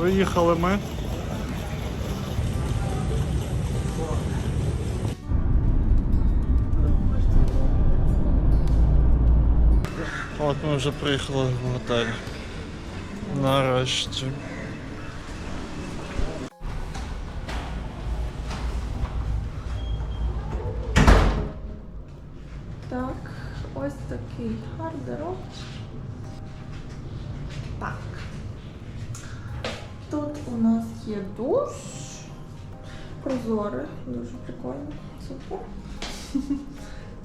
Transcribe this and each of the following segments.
Приїхали ми. От ми вже приїхали в готель. Нарешті. Є душ. Прозорий, дуже прикольно. Супер.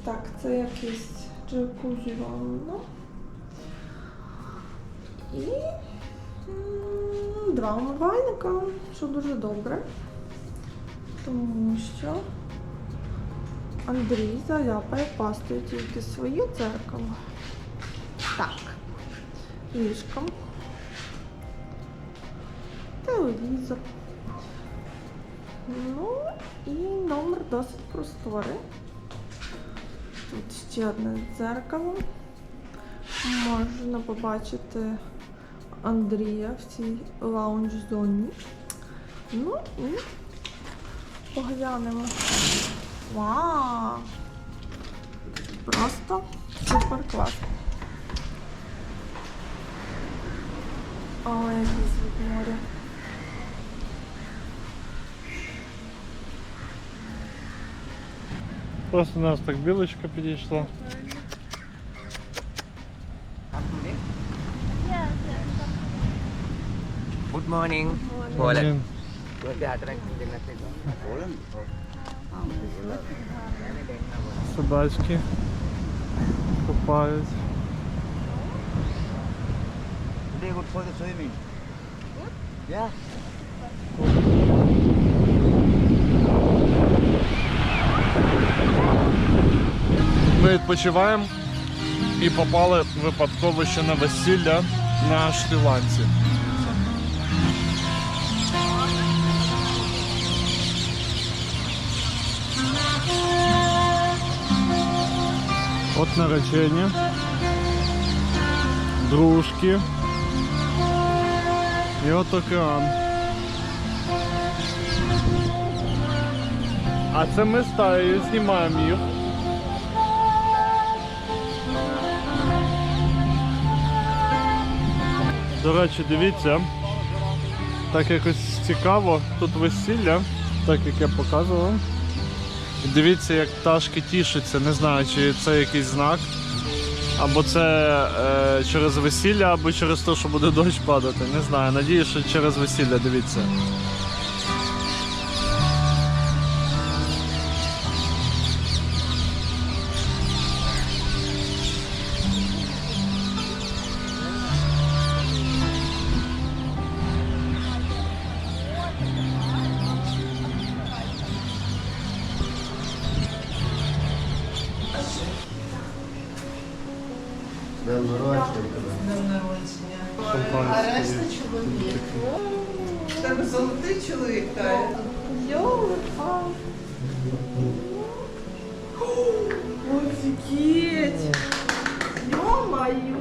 Так, це якийсь джакузі ванна. І два умивальника, що дуже добре. Тому що Андрій заляпає пастою тільки своє дзеркало. Так. Ліжко. Телевізор. Ну і номер досить просторий. Тут ще одне дзеркало. Можна побачити Андрія в цій лаунж-зоні. Ну і поглянемо. Вау! Просто супер клас. О, який звук моря. Просто у нас так білочка підійшла. Good morning. Dengan itu. собачки купають. Today good for the swimming. Yeah. Відпочиваємо і попали випадково ще на весілля на Шрі-Ланці. От наречення, дружки і от океан. А це ми стаєю знімаємо їх. До речі, дивіться, так якось цікаво, тут весілля, так як я показував. Дивіться, як пташки тішаться, не знаю, чи це якийсь знак, або це е, через весілля, або через те, що буде дощ падати. Не знаю. Надію, що через весілля, дивіться. Йо-моє!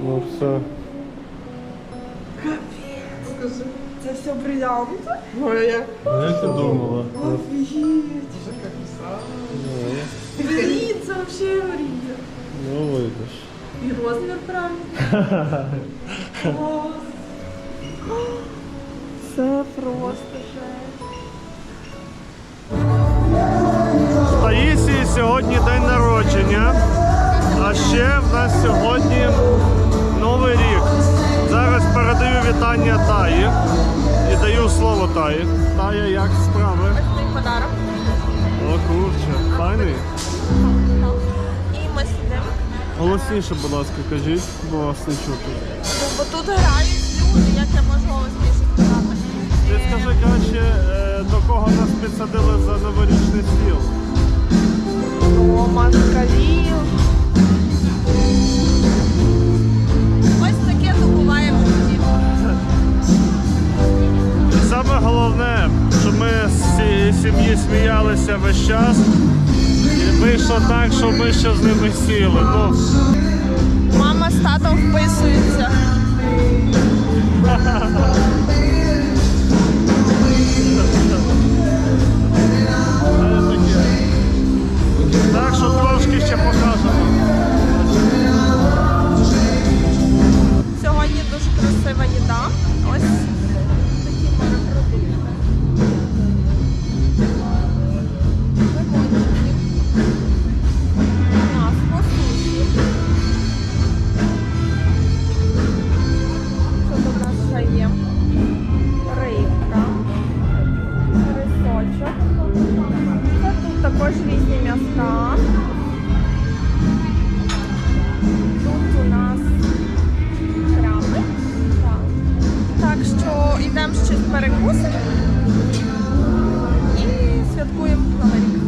Ну все. Покажи. Це все бриллианти? Моя. Як ти думала? Офігеть! Блін, це вообще мрія. Ну вийдеш. І розмір правильний. Клас. Це просто жесть. Таїсії сьогодні день народження. А ще в нас сьогодні Новий рік. Зараз передаю вітання Таї і даю слово Таї. Тая, як справи? Твій подарок. О, курче, файний. І ми сидимо. Голосніше, будь ласка, кажіть, бо вас не чути. Ну, бо тут грають люди, як я можу голосніше сказати. Ти скажи краще, е, до кого нас підсадили за новорічний стіл. О, москалів. Ось таке то буває в житті. Саме головне, щоб ми з цієї сім'ї сміялися весь час. І вийшло так, що ми ще з ними сіли. Ну, Мама з татом вписуються. важлива їда. Ще перекусимо і святкуємо Новий рік.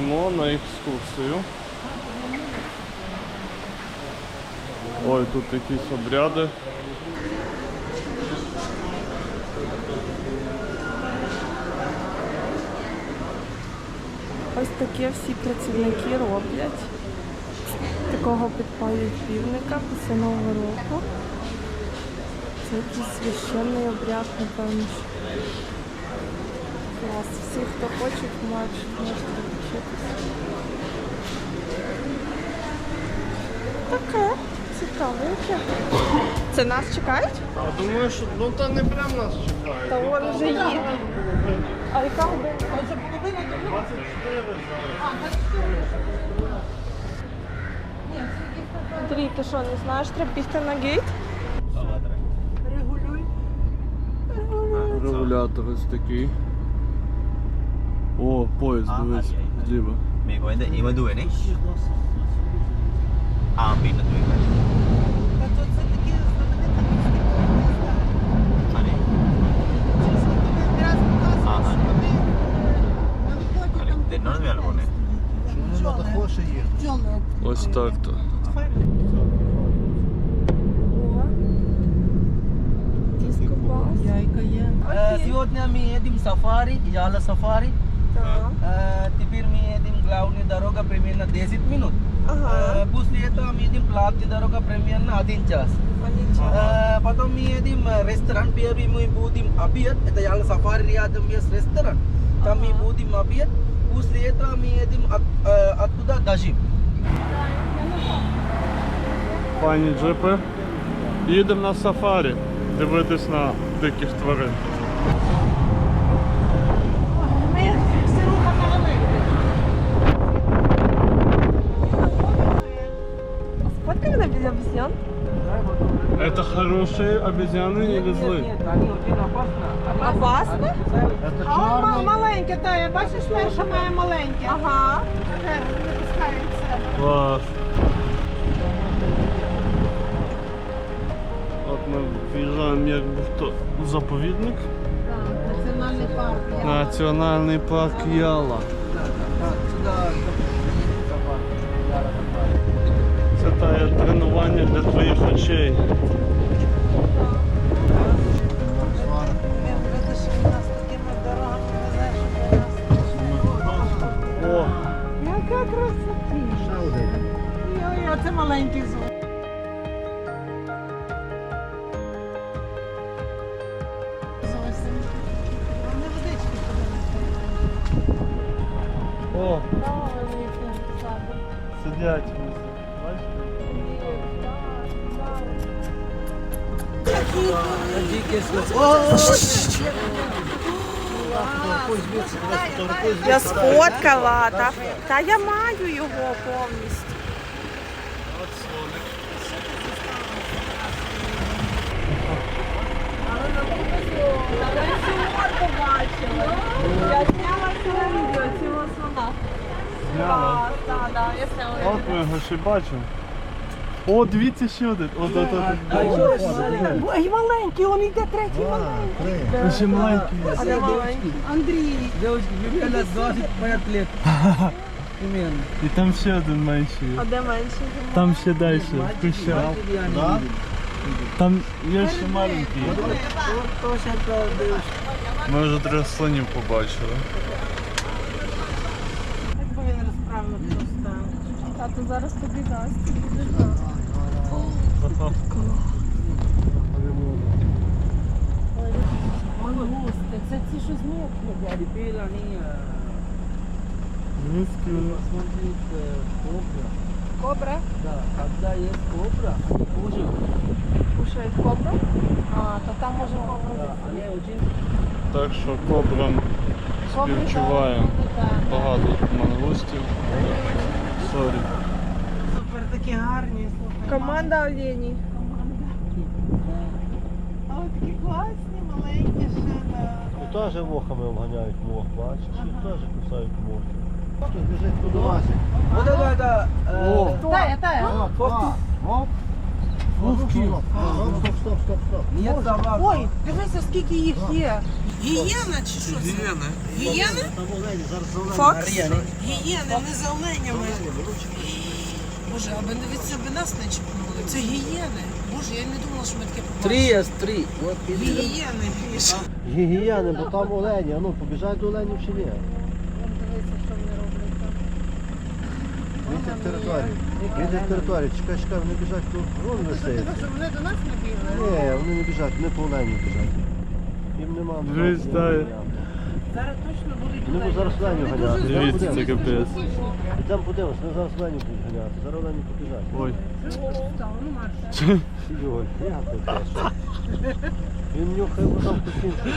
Їдемо на екскурсію. Ой, тут якісь обряди. Ось таке всі працівники роблять. Такого підпалюють півника після Нового року. Це якийсь священний обряд, напевно. Клас. Всі, хто хочуть, можуть. Таке цікавеньке. Це нас чекають? Я думаю, що ну та не прям нас чекають. Та вон вже їде. А яка година? Андрій, ти що, не знаєш, треба бігти на гейт? Регулятор ось такий. О, поїзд, дивись, Lieber. Még olyan, de én a duéni. Ám, én a duéni. Ось так-то. Дискобас. Яйка є. Сьогодні ми їдемо сафарі, яла сафарі. Так. Э, Теперь мы едем главная дорога примерно 10 минут. Ага. Э, После этого мы едем платная дорога примерно 1 час. Э, Потом мы едем э, ресторан, первый мы будем обед. Это Яла сафари рядом есть ресторан. Там мы будем обед. После этого мы едем от- э, оттуда Дажим. Пані джипи. Їдемо на сафарі. Дивитись на диких тварин. хорошие обезьяны или злые? Нет, они очень опасны. Опасно? А ма- маленьке, та, бачиш, перша моя маленьке. Ага. Вже випускається. Клас. От ми в'їжджаємо якби в то заповідник. Національний парк. Національний парк Яла. Сюда Це тає тренування для твоїх очей. Оце маленький. Зовсім. Не водички о, сидять. Бачите? Я сфоткала, та, та я маю його повністю. Зняла. Так, так, я. От ми його ще бачимо. О, дивіться ще один. О, да, да, А ще маленький. Ой, маленький, он йде третій маленький. Ще маленький. А де маленький? Андрій. Девочки, Юлія 25 лет. Примерно. І там ще один менший. А де менший? Там ще далі, в кущах. Там є ще маленький. Ми вже трьох слонів побачили. Якби просто. Тато зараз тобі дасть. ти будеш. Мангусти, це ті, що їдять. Теперь они э, Миски у нас. кобра. Кобра? Да, когда есть кобра, они кушают. Кушають кобру? А, то там они очень Так що кобрам співчуваємо. Багато тут мангустів. Сорі. Супер такі гарні, слухай. Команда оленей. А от такі класні, маленькі ще, да. І теж вухами обганяють мох, бачиш, і теж кусають мох. Хто біжить туди Вася? Вот это, это э, Тая, тая. фокус. Оп. Вовки. Стоп, стоп, стоп, стоп, стоп. Нет собак. Ой, дивися, скільки їх є. Гієна чи що це? Гієни? Зелені. Фокс? Гієни, не за оленями. Боже, аби дивіться, аби нас не чіпнули. Це гієни. Боже, я не думала, що ми таке Три побачимо. три. Вот видишь? Гієни, Гріша. Гігієни, бо там олені, а ну побіжать до оленів чи ні? Вітер території. Вітер території, чекай, чекай, вони біжать тут. Вон висить. Вони до нас не бігли. Ні, вони не біжать, вони по оленів біжать. Їм нема. Дивись, дай. Зараз точно будуть Вони будуть зараз оленів ганяти. Дивіться, це капець. Йдемо подивимось, вони зараз оленів будуть ганяти. Зараз олені побіжать. Ой. Йой, як ти теж? Він нюхає, бо там кусінці.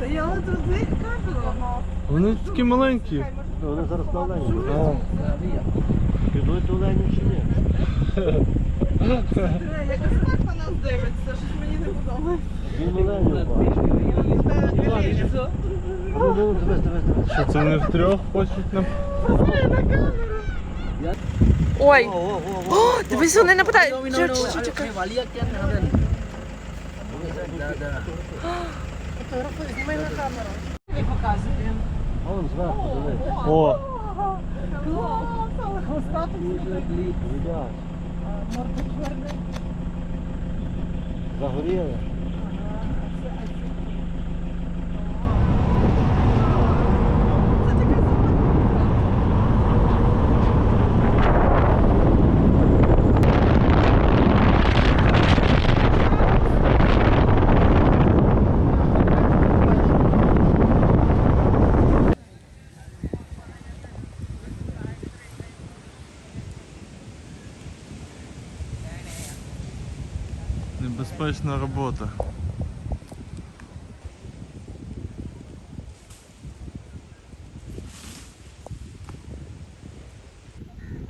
Та я от туди кажу. Вони такі маленькі. Вони зараз на олені. Підуть до оленів чи ні? Якось так на нас дивиться, вдома. Він маленький Ну, дивись. Що це не втрьох хочуть нам? Ой. О, дивись, вони не питають. Чекай, чекай, чекай. Фотографуй, знімай на камеру. Не показуємо. Вон зверху, дивись. О. Хвостатий. Дуже блід, видяш. Морду чорний. Загоріли.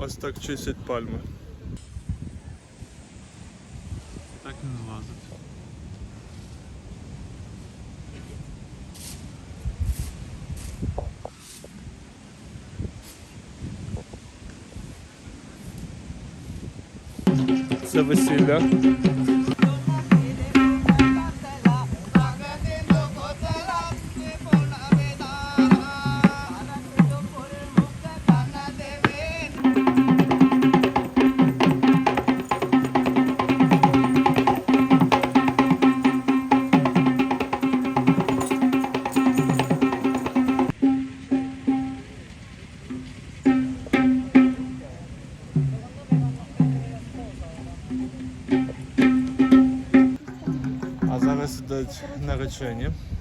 Ось так чистять пальми. Так не злазить. Це весілля. Ідуть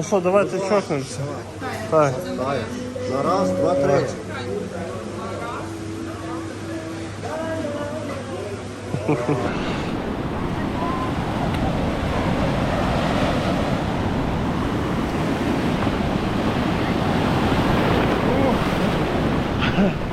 Ну що, давайте чокнемося. Так. На раз, два, три. Йома.